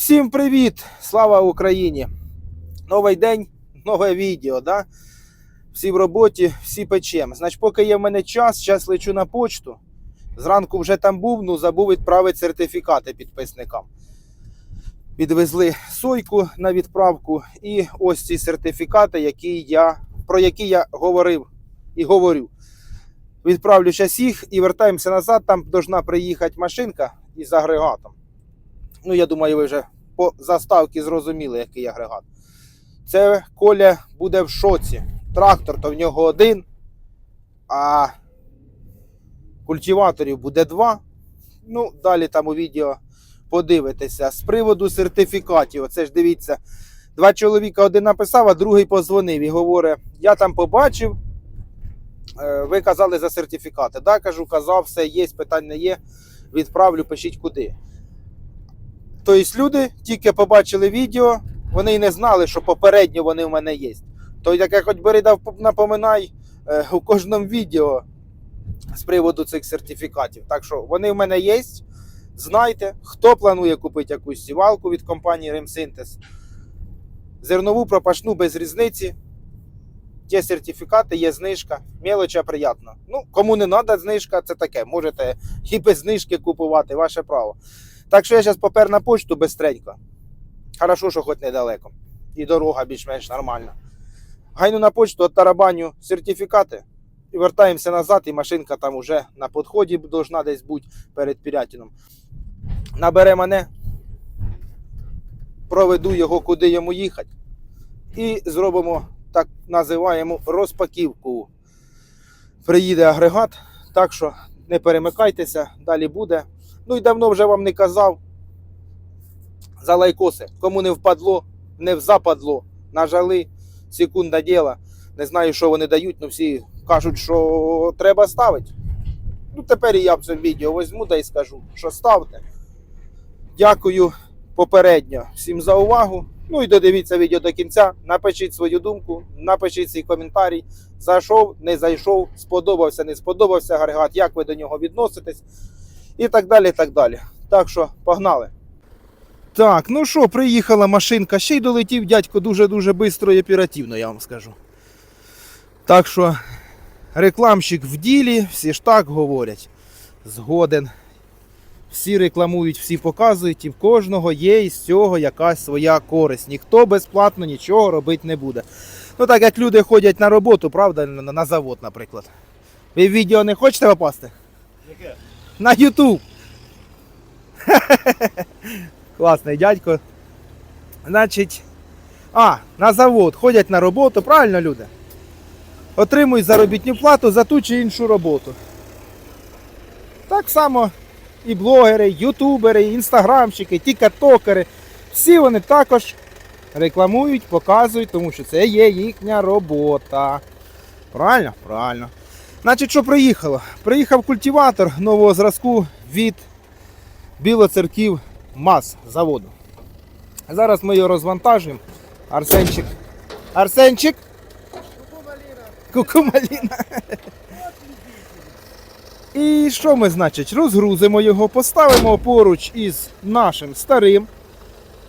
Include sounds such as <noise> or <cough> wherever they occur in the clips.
Всім привіт! Слава Україні! Новий день, нове відео. Да? Всі в роботі, всі печем. Значить, поки є в мене час, час лечу на почту. Зранку вже там був, ну забув відправити сертифікати підписникам. Відвезли сойку на відправку. І ось ці сертифікати, які я, про які я говорив і говорю. Відправлю зараз їх і вертаємося назад. Там должна приїхати машинка із агрегатом. Ну, я думаю, ви вже по заставці зрозуміли, який агрегат. Це Коля буде в шоці. Трактор то в нього один, а культиваторів буде два. Ну, далі там у відео подивитеся. З приводу сертифікатів, оце ж дивіться, два чоловіка один написав, а другий позвонив і говорить: я там побачив. е, Ви казали за сертифікати. Да, кажу, казав, все є, питань не є. Відправлю, пишіть куди. Тобто люди тільки побачили відео, вони й не знали, що попередньо вони в мене є. То як я хоч бери дав напоминай е, у кожному відео з приводу цих сертифікатів. Так що вони в мене є. Знайте, хто планує купити якусь сівалку від компанії Ремсинтез. Зернову пропашну без різниці. Є сертифікати, є знижка. Мелоча приємно. Ну, кому не треба знижка, це таке. Можете і без знижки купувати, ваше право. Так що я зараз попер на почту бистренько. Хорошо, що хоч недалеко. І дорога більш-менш нормальна. Гайну на почту тарабаню сертифікати і вертаємося назад, і машинка там уже на підході должна десь бути перед Пірятином. Набере мене, проведу його, куди йому їхати. І зробимо так називаємо розпаківку. Приїде агрегат, так що не перемикайтеся, далі буде. Ну і давно вже вам не казав за лайкоси. Кому не впадло, не взападло, нажали, секунда діла. Не знаю, що вони дають, але всі кажуть, що треба ставити. Ну, тепер і я в цьому відео візьму та й скажу, що ставте. Дякую попередньо всім за увагу. Ну і додивіться відео до кінця. Напишіть свою думку, напишіть свій коментарій. Зайшов, не зайшов, сподобався, не сподобався агрегат, як ви до нього відноситесь і так далі. і Так далі. Так що, погнали. Так, ну що, приїхала машинка, ще й долетів дядько дуже-дуже швидко і оперативно, я вам скажу. Так що, рекламщик в ділі, всі ж так говорять. Згоден. Всі рекламують, всі показують, і в кожного є із цього якась своя користь. Ніхто безплатно нічого робити не буде. Ну так як люди ходять на роботу, правда, на завод, наприклад. Ви в відео не хочете попасти? Яке? На YouTube. <laughs> Класний дядько. Значить. А, на завод ходять на роботу, правильно люди? Отримують заробітну плату за ту чи іншу роботу. Так само і блогери, ютубери, і інстаграмщики, тікатокери. Всі вони також рекламують, показують, тому що це є їхня робота. Правильно? Правильно. Значить, що приїхало? Приїхав культиватор нового зразку від білоцерків МАЗ заводу. Зараз ми його розвантажуємо. Арсенчик. Арсенчик. Кукумаліна. І що ми, значить, розгрузимо його, поставимо поруч із нашим старим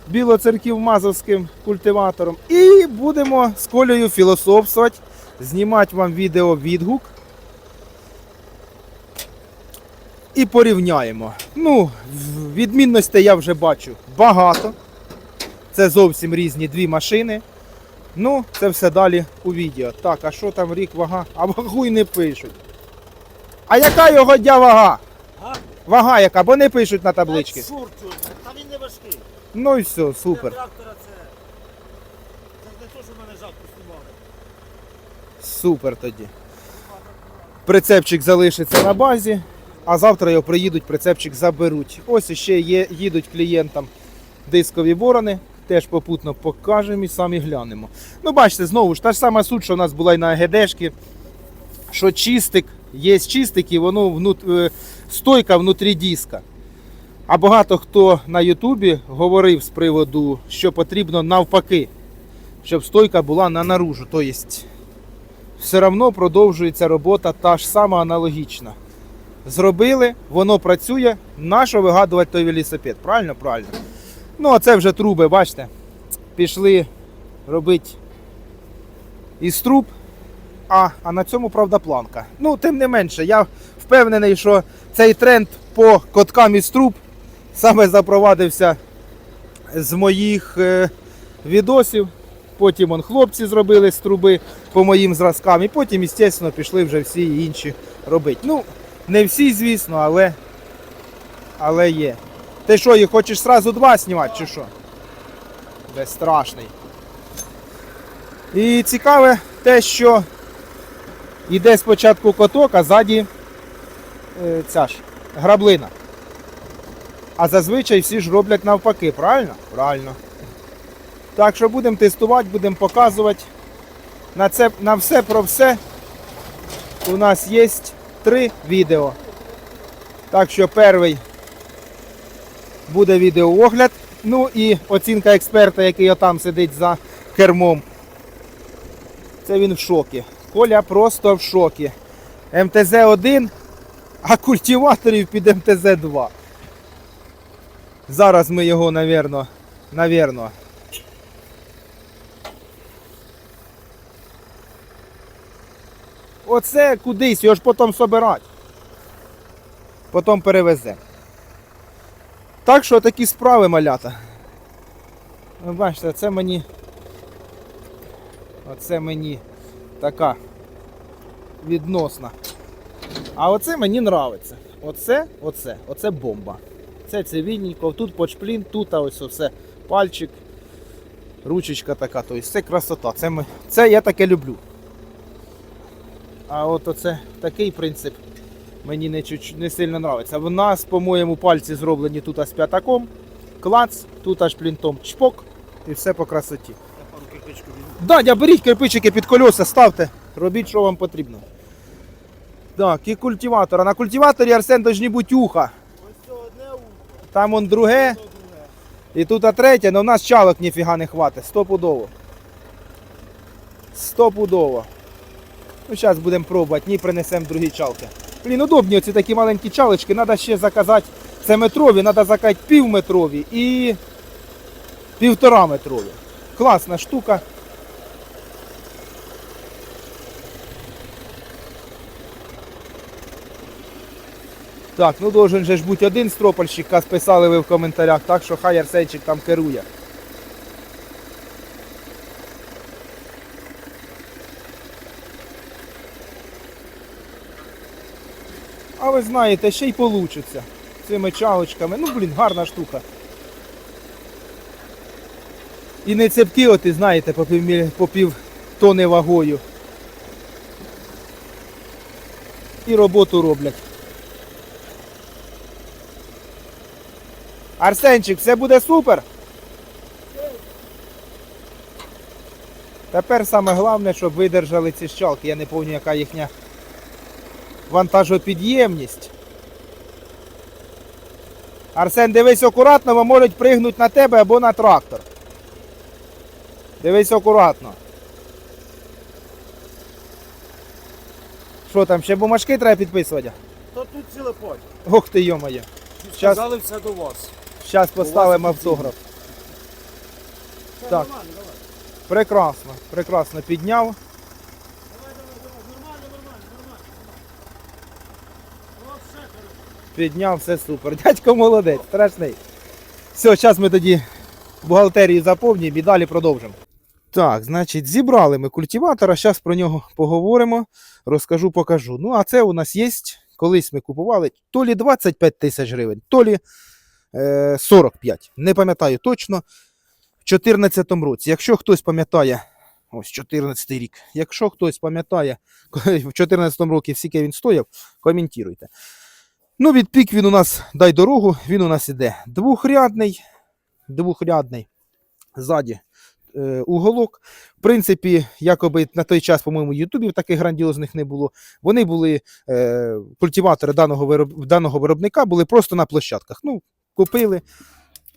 білоцерків мазовським культиватором. І будемо з колею філософствувати, знімати вам відео відгук. І порівняємо. Ну, відмінностей я вже бачу багато. Це зовсім різні дві машини. Ну, це все далі у відео. Так, а що там рік вага? А вагу й не пишуть. А яка його дя вага? А? Вага яка, бо не пишуть на таблички. Та він не важкий. Ну і все, супер. Супер тоді. Прицепчик залишиться на базі, а завтра його приїдуть, прицепчик заберуть. Ось ще є, їдуть клієнтам дискові борони. Теж попутно покажемо і самі глянемо. Ну, бачите, знову ж та ж сама суть, що у нас була і на АГДшки, що чистик, є чистик і воно внут, е, стойка внутрі диска. А багато хто на Ютубі говорив з приводу, що потрібно навпаки, щоб стойка була на наружу. Тобто все одно продовжується робота та ж сама аналогічна. Зробили, воно працює, нащо вигадувати той велосипед? Правильно? Правильно. Ну, а це вже труби, бачите. Пішли робити із труб, а, а на цьому, правда, планка. Ну, тим не менше, я впевнений, що цей тренд по коткам із труб саме запровадився з моїх е, відосів. Потім он хлопці зробили з труби по моїм зразкам, і потім, звісно, пішли вже всі інші робити. Ну, не всі, звісно, але, але є. Ти що, їх хочеш сразу два знімати, чи що? Безстрашний. І цікаве те, що йде спочатку коток, а ззаді е, ця ж граблина. А зазвичай всі ж роблять навпаки, правильно? Правильно. Так що будемо тестувати, будемо показувати. На, це, на все про все у нас є три відео. Так що перший буде відеоогляд. Ну і оцінка експерта, який отам сидить за кермом. Це він в шокі. Коля просто в шокі. МТЗ-1, а культиваторів під МТЗ-2. Зараз ми його, навірно, навірно. Оце кудись, його ж потім собирати. Потім перевезе. Так що такі справи малята. Ви бачите, це мені. Оце мені така відносна. А оце мені нравиться. Оце, оце, оце бомба. Це цивільненько, тут почплін, тут ось все пальчик, ручечка така, тобто це красота. Це, ми, це я таке люблю. А от оце такий принцип мені не, не сильно подобається. В нас, по-моєму, пальці зроблені тут з п'ятаком, клац, тут аж плінтом чпок і все по красоті. Я пару кирпичку візьму. Дадя, беріть кирпичики під колеса, ставте, робіть, що вам потрібно. Так, і культиватор. А на культиваторі Арсен должні бути уха. Там он друге, і тут а третє, але в нас чалок ніфіга не хватить. Стопудово. Стопудово. Ну, зараз будемо пробувати, ні, принесемо другі чалки. Блін, удобні оці такі маленькі чалочки, треба ще заказати. Це метрові, треба заказати півметрові і півтора метрові. Класна штука. Так, ну должен же ж бути один стропольщик, як списали ви в коментарях, так що хай Арсенчик там керує. А ви знаєте, ще й получиться цими чалочками. Ну, блін, гарна штука. І не цепкі, от, і знаєте, по пів, по пів тони вагою. І роботу роблять. Арсенчик, все буде супер. Тепер саме головне, щоб видержали ці щалки. Я не пам'ятаю, яка їхня вантажопідємність. Арсен, дивись акуратно, бо можуть пригнути на тебе або на трактор. Дивись акуратно. Що там, ще бумажки треба підписувати? Та тут ціле поле. Ох ти йомає. Сказали все до вас. Зараз поставимо автограф. Так. Прекрасно, прекрасно підняв. Підняв, все супер. <laughs> Дядько молодець, страшний. Все, зараз ми тоді бухгалтерію заповнюємо і далі продовжимо. Так, значить, зібрали ми культиватора, зараз про нього поговоримо, розкажу, покажу. Ну, а це у нас є, колись ми купували то лі 25 тисяч гривень, то лі е, 45. Не пам'ятаю точно. В 2014 році. Якщо хтось пам'ятає, ось 14 рік, якщо хтось пам'ятає, <laughs> в 2014 році скільки він стояв, коментуйте. Ну, від пік він у нас, дай дорогу, він у нас іде двохрядний, двохрядний, ззаді е, уголок. В принципі, якоби на той час, по-моєму, ютубів таких грандіозних не було. Вони були, е, культиватори даного, вироб, даного виробника були просто на площадках. Ну, купили.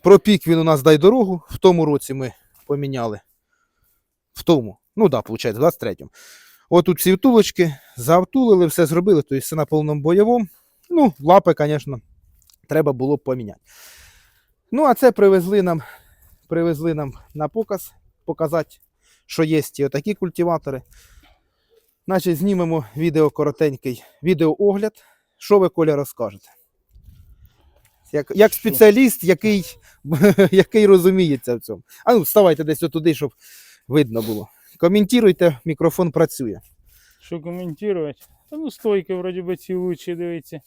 Про пік він у нас дай дорогу. В тому році ми поміняли. В тому. Ну так, виходить, в 23-му. Отут всі втулочки, завтулили, все зробили, тобто все на повному бойовому. Ну, лапи, звісно, треба було б поміняти. Ну, а це привезли нам, привезли нам на показ, показати, що є і отакі культиватори. Значить, знімемо відео коротенький відеоогляд. Що ви, Коля, розкажете? Як, як спеціаліст, який, <laughs> який розуміється в цьому. А ну, вставайте десь отуди, щоб видно було. Коментуйте, мікрофон працює. Що коментувати? Та ну стойки вроді би ці лучші, дивіться.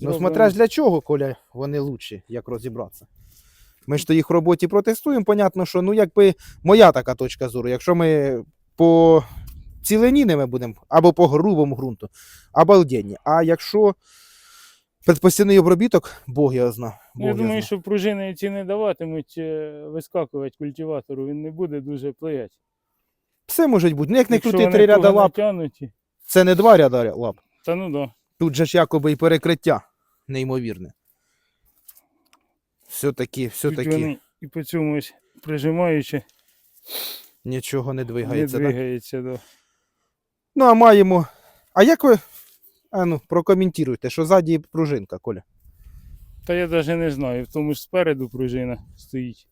Ну, смотря ж для чого, Коля, вони лучші, як розібратися. Ми ж то їх в роботі протестуємо, понятно, що ну якби моя така точка зору. Якщо ми по цілині ними будемо, або по грубому ґрунту, обалденні. А якщо предпостійний обробіток, Бог його зна. Бог я думаю, зна. що пружини ці не даватимуть е, вискакувати культиватору, він не буде дуже плиять. Все може бути. Ну як не крути три ряда лап, натягнуті, це не два ряда лап. Та ну да. Тут же ж якоби і перекриття неймовірне. Все-таки, все-таки вони і по цьому ось прижимаючи, нічого не не двигається. да? Да. Ну, а маємо. А як ви. А ну, прокоментуйте, що ззаді пружинка, Коля. Та я навіть не знаю, в тому ж спереду пружина стоїть.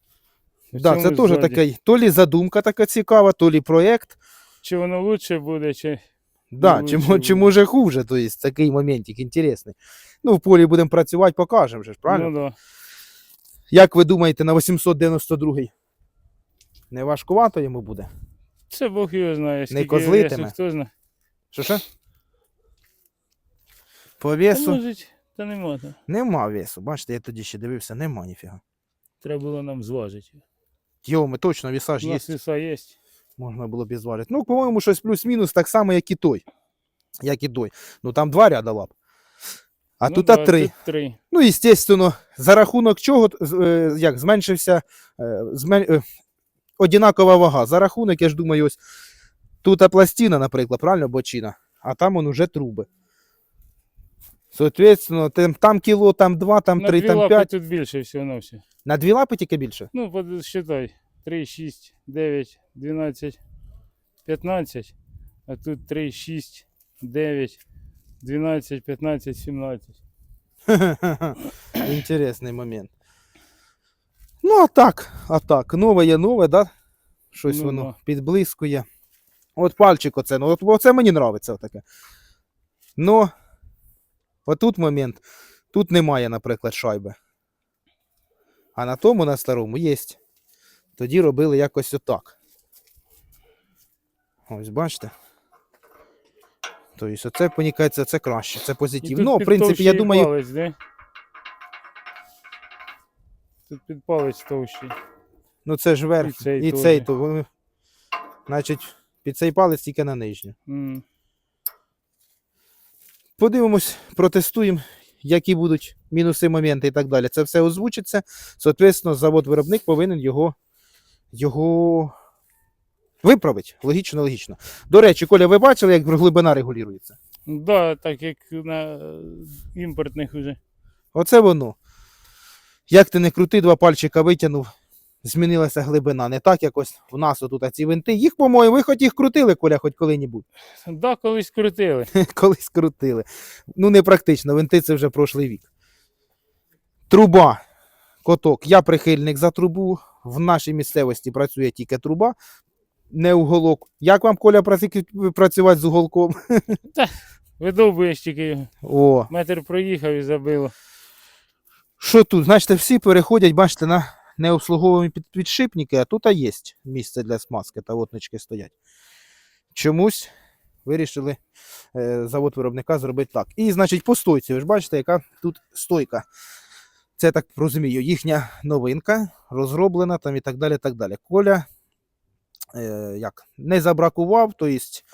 В Да, це теж такий, то лі задумка така цікава, то лі проєкт. Чи воно лучше буде, чи Да, Ну, чи, чи мо- чи може хуже, то є такий моментик інтересний. Ну, в полі будемо працювати, покажемо вже ж, правильно? Ну, да. Як ви думаєте, на 892-й? Не важкувато йому буде? Це Бог його знає. Скільки козлитиме? весу, хто знає. Що що? По Та, може, та нема там. нема весу. Бачите, я тоді ще дивився, нема ніфіга. Треба було нам зважити. Йо, ми точно віса ж У є. нас віса є. Можна було б і зварити. Ну, по-моєму, щось плюс-мінус так само, як і той. Як і той. Ну там два ряда лап. А Ну тут да, три. Три. Ну, звісно, за рахунок чого е, як, зменшився е, змен... е, одинакова вага. За рахунок, я ж думаю, ось тут пластина, наприклад, правильно, бочина, а там он уже труби. Соответственно, там, там кіло, там два, там На три, дві там лапи п'ять. тут більше всього на все. На дві лапи тільки більше. Ну, подсчитай. 3, 6, 9, 12, 15. А тут 3, 6, 9, 12, 15, 17. Інтересний момент. Ну, а так, а так. Нове є нове, да? Щось Ну, воно да. підблискує. От пальчик оце, ну от оце мені нравиться таке. Ну, отут момент. Тут немає, наприклад, шайби. А на тому, на старому, є. Тоді робили якось отак. Ось бачите. Тобто, оце, понікається, це краще, це І позитив. тут Ну, в принципі, я думаю, Палець, де? Тут під палець товщий. Ну це ж верх, І цей і цей, то вони. Значить, під цей палець тільки на нижню. М. Подивимось, протестуємо, які будуть мінуси, моменти і так далі. Це все озвучиться. Соответственно, завод-виробник повинен його, його виправити. Логічно, логічно. До речі, Коля, ви бачили, як глибина регулюється? Да, так як на е, імпортних уже. Оце воно. Як ти не крути, два пальчика витягнув, змінилася глибина. Не так якось у нас отут ці винти. Їх, по-моєму, ви хоч їх крутили, Коля, хоч коли-небудь. Да, колись крутили. <laughs> колись крутили. Ну, не практично, винти це вже прошлий вік. Труба. Коток. Я прихильник за трубу. В нашій місцевості працює тільки труба, не уголок. Як вам, Коля, працювати з уголком? <laughs> Видовбуєш тільки. О, Метр проїхав і забило. що тут? Значить, всі переходять, бачите, на необслуговувані підшипники, а тут є місце для смазки, та отнички стоять. Чомусь вирішили е, завод виробника зробити так. І, значить, по стойці, ви ж бачите, яка тут стойка. Це так розумію, їхня новинка, розроблена там і так далі. так далі. Коля як, не забракував, то есть,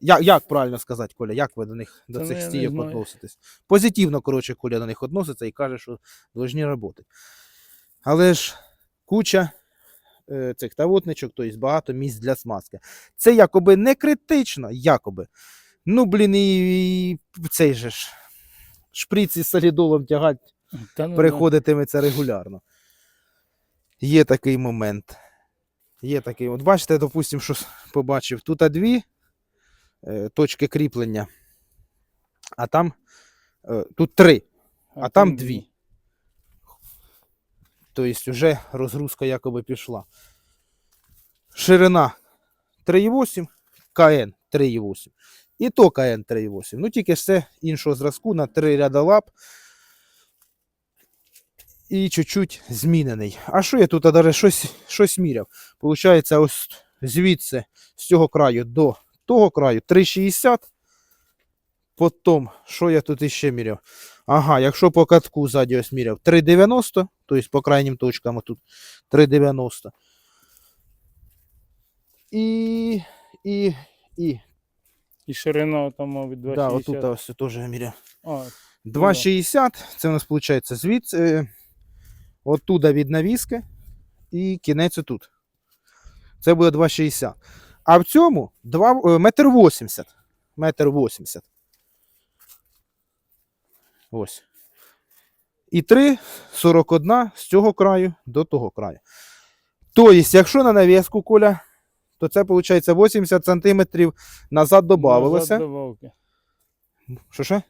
як, як правильно сказати, Коля, як ви до них до Та цих стійок відноситесь? Позитивно, коротше, Коля до них відноситься і каже, що повинні працювати. Але ж куча е, цих тавотничок, тобто багато місць для смазки. Це якоби не критично, якоби. Ну, блін, і, і цей же ж шприц із солідолом тягати Та ну, переходитиметься регулярно. Є такий момент. Є такий. От бачите, допустимо, що побачив. Тут дві е, точки кріплення, а там е, тут три, а там дві. Тобто вже розгрузка якоби пішла. Ширина 3,8, КН 3,8. І то КН 3,8. Ну тільки це іншого зразку на три ряда лап. І чуть-чуть змінений. А що я тут даже щось, щось міряв? Получається, ось звідси, з цього краю до того краю 3,60. Потім, що я тут іще міряв? Ага, якщо по катку ззаді ось міряв 3,90, тобто по крайнім точкам тут 3,90. І, і, і, І ширина там, мабуть, 2,60. да, отут ось теж міряв. 2,60, це у нас виходить звідси, е, оттуда від навіски і кінець отут. Це буде 2,60. А в цьому 2, е, метр 80. Метр 80. Ось. І 3,41 з цього краю до того краю. Тобто, якщо на навіску, Коля, то це виходить 80 см назад додавалося. Назад. Що що?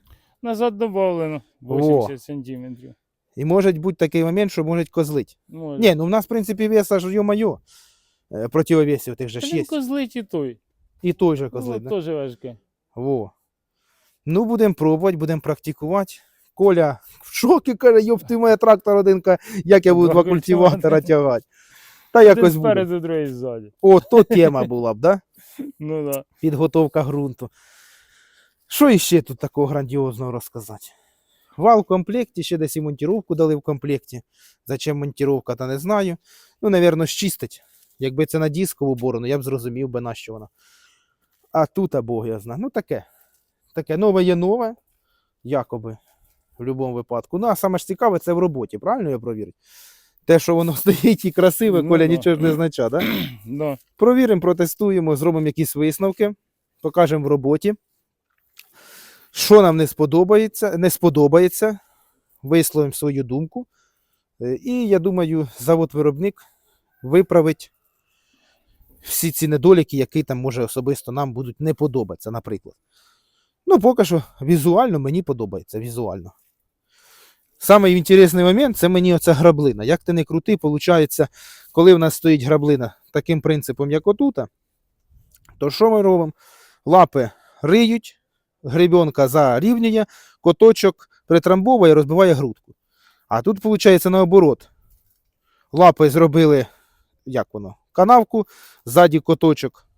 Назад добавлено 80 сантиметрів. І може бути такий момент, що можуть козлить. Може. Ні, ну в нас, в принципі, веса ж йо-моє. Е, Противовесів тих же ж є. козлить і той. І той же Ну, козлить. да? теж важке. Во. Ну, будемо пробувати, будемо практикувати. Коля в шокі каже, йоп, ти моя трактор один, каже, як я буду Два культиватора тягати. Та Один якось буде. спереду, другий ззаді. О, то тема була б, да? <laughs> Ну да. Підготовка ґрунту. Що іще тут такого грандіозного розказати? Вал в комплекті, ще десь і монтіровку дали в комплекті. Зачем монтіровка, та не знаю. Ну, напевно, щистить. Якби це на дискову борону, я б зрозумів би, на що вона. А тут, а Бог я знаю. Ну, таке. Таке нове є нове, якоби, в будь-якому випадку. Ну, а саме ж цікаве, це в роботі, правильно я провірю? Те, що воно <laughs> стоїть і красиве, Ну, Коля да. нічого ж не означає, так? Да? <clears throat> да. Провіримо, протестуємо, зробимо якісь висновки, покажемо в роботі. Що нам не сподобається, не сподобається, висловимо свою думку. Е, І я думаю, завод-виробник виправить всі ці недоліки, які там може особисто нам будуть не подобатися, наприклад. Ну, поки що візуально мені подобається. Візуально. Самий інтересний момент це мені оця граблина. Як ти не крути, виходить, коли в нас стоїть граблина таким принципом, як отута, то що ми робимо? Лапи риють, гребенка зарівнює, коточок притрамбовує, розбиває грудку. А тут, виходить, наоборот. Лапи зробили, як воно, канавку, ззаді коточок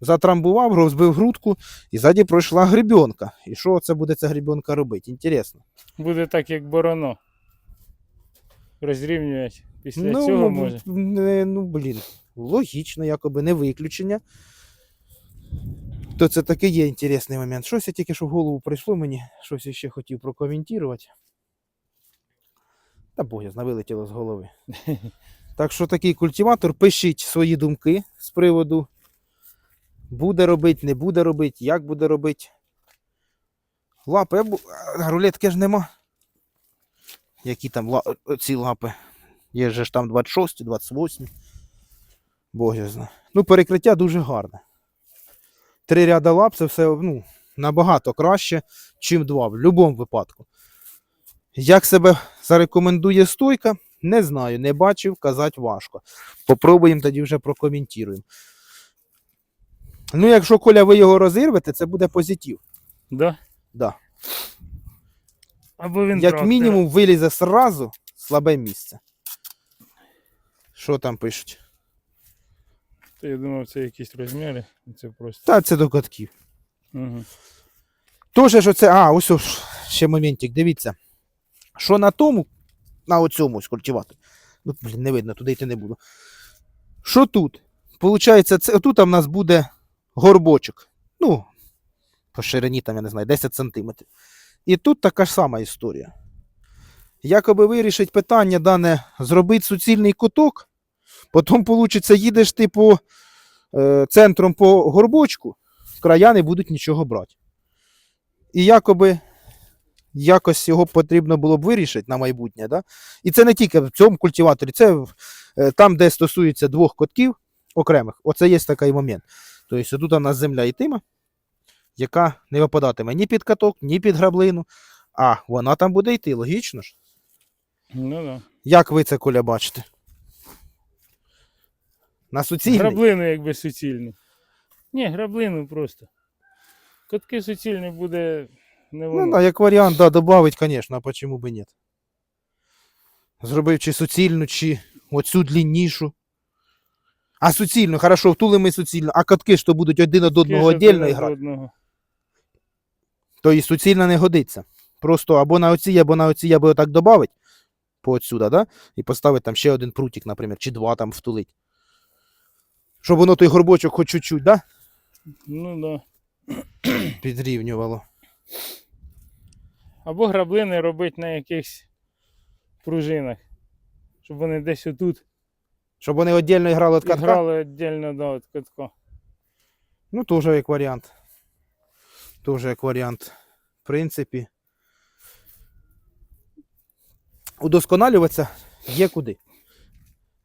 затрамбував, розбив грудку, і ззаді пройшла гребенка. І що це буде ця гребенка робити? Інтересно. Буде так, як бороно. Розрівнювати. Після цього може. Не, ну, блін, логічно, якоби не виключення. То це такий є інтересний момент. Щось я тільки що в голову прийшло мені, щось ще хотів прокоментувати. Та Бог, я знаю, вилетіло з голови. <laughs> Так що такий культиватор, пишіть свої думки з приводу буде робити, не буде робити, як буде робити. Лапи, я бу- рулетки ж нема. Які там ла... ці лапи? Є же ж там 26, 28. Бог я знаю. Ну, перекриття дуже гарне. Три ряда лап це все ну, набагато краще, ніж два, в будь-якому випадку. Як себе зарекомендує стойка, не знаю, не бачив, казати важко. Попробуємо тоді вже прокоментуємо. Ну, якщо Коля, ви його розірвете, це буде позитив. Да? Да. Або він Як трактор. мінімум вилізе сразу слабе місце. Що там пишуть? То я думав, це якісь розміри. Це просто. Та це до катків. Угу. Тоже ж оце. А, ось ось, ще моментик, дивіться. Що на тому, на оцьому ось культиваторі. Ну, блін, не видно, туди йти не буду. Що тут? Получається, це, тут в нас буде горбочок. Ну, по ширині, там, я не знаю, 10 см. І тут така ж сама історія. Якоби вирішить питання дане зробити суцільний куток, потім, виходить, їдеш ти по е, центром по горбочку, края не будуть нічого брати. І якоби якось його потрібно було б вирішити на майбутнє. Да? І це не тільки в цьому культиваторі, це е, там, де стосується двох котків окремих. Оце є такий момент. Тобто тут у нас земля йтиме, яка не випадатиме ні під каток, ні під граблину, а вона там буде йти, логічно ж. Ну да. Як ви це, Коля, бачите? На суцільний? Граблину якби суцільну. Ні, граблину просто. Котки суцільні буде не Ну, воно. да, як варіант, да, добавить, конечно, а почему бы нет. Зробив чи суцільну, чи оцю длиннішу. А суцільну, хорошо, втулимо суцільну, а катки ж то будуть один від одного віддільно грати, то і суцільна не годиться. Просто або на оці, або на оці, або отак добавить по отсюда, да? І поставить там ще один прутик, наприклад, чи два там втулить. Щоб воно той горбочок хоч чуть-чуть, да? Ну да. <clears throat> Підрівнювало. Або граблини робити на якихось пружинах. Щоб вони десь отут Щоб вони віддільно грали від катка. грали віддільно да, від катка. Ну, теж як варіант. Теж як варіант. В принципі. Удосконалюватися є куди.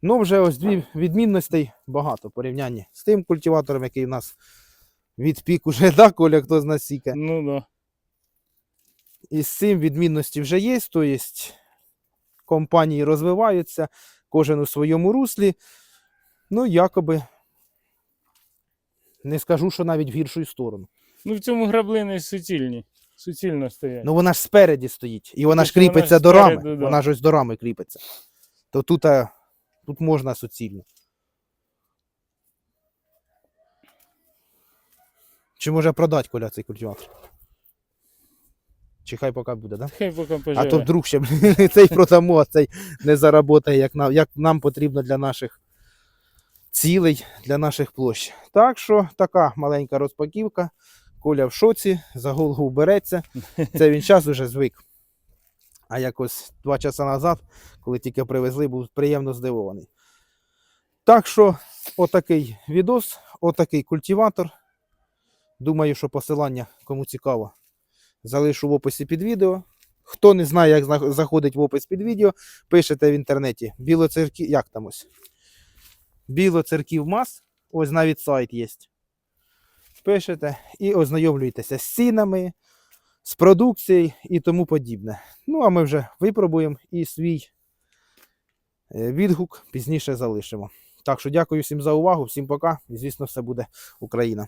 Ну, вже ось дві відмінностей багато в порівнянні з тим культиватором, який в нас від пік уже, <laughs> да, Коля, хто з нас сіка. Ну да. І з цим відмінності вже є, тобто компанії розвиваються, кожен у своєму руслі. Ну, якоби не скажу, що навіть в гіршу сторону. Ну в цьому граблини суцільні. Суцільно стоять. Ну вона ж спереді стоїть, і вона ж Тобто вона кріпиться ж до рами. спереду, да. Вона ж ось до рами кріпиться. То тут, тут можна суцільно. Чи може продати Коля цей культиватор? Чи хай поки буде, да? Хай поки А то вдруг ще блін, <laughs> цей продамо, а цей не заработає, як нам, як нам потрібно для наших цілей, для наших площ. Так що така маленька розпаківка. Коля в шоці, за голову береться. Це він час уже звик. А якось два часи назад, коли тільки привезли, був приємно здивований. Так що, отакий відос, отакий культиватор. Думаю, що посилання, кому цікаво, залишу в описі під відео. Хто не знає, як заходить в опис під відео, пишете в інтернеті білоцерків. Як там ось? Білоцерків мас. Ось навіть сайт є. Пишете і ознайомлюєтеся з цінами, з продукцією і тому подібне. Ну, а ми вже випробуємо і свій е, відгук пізніше залишимо. Так що дякую всім за увагу, всім пока. І звісно, все буде Україна.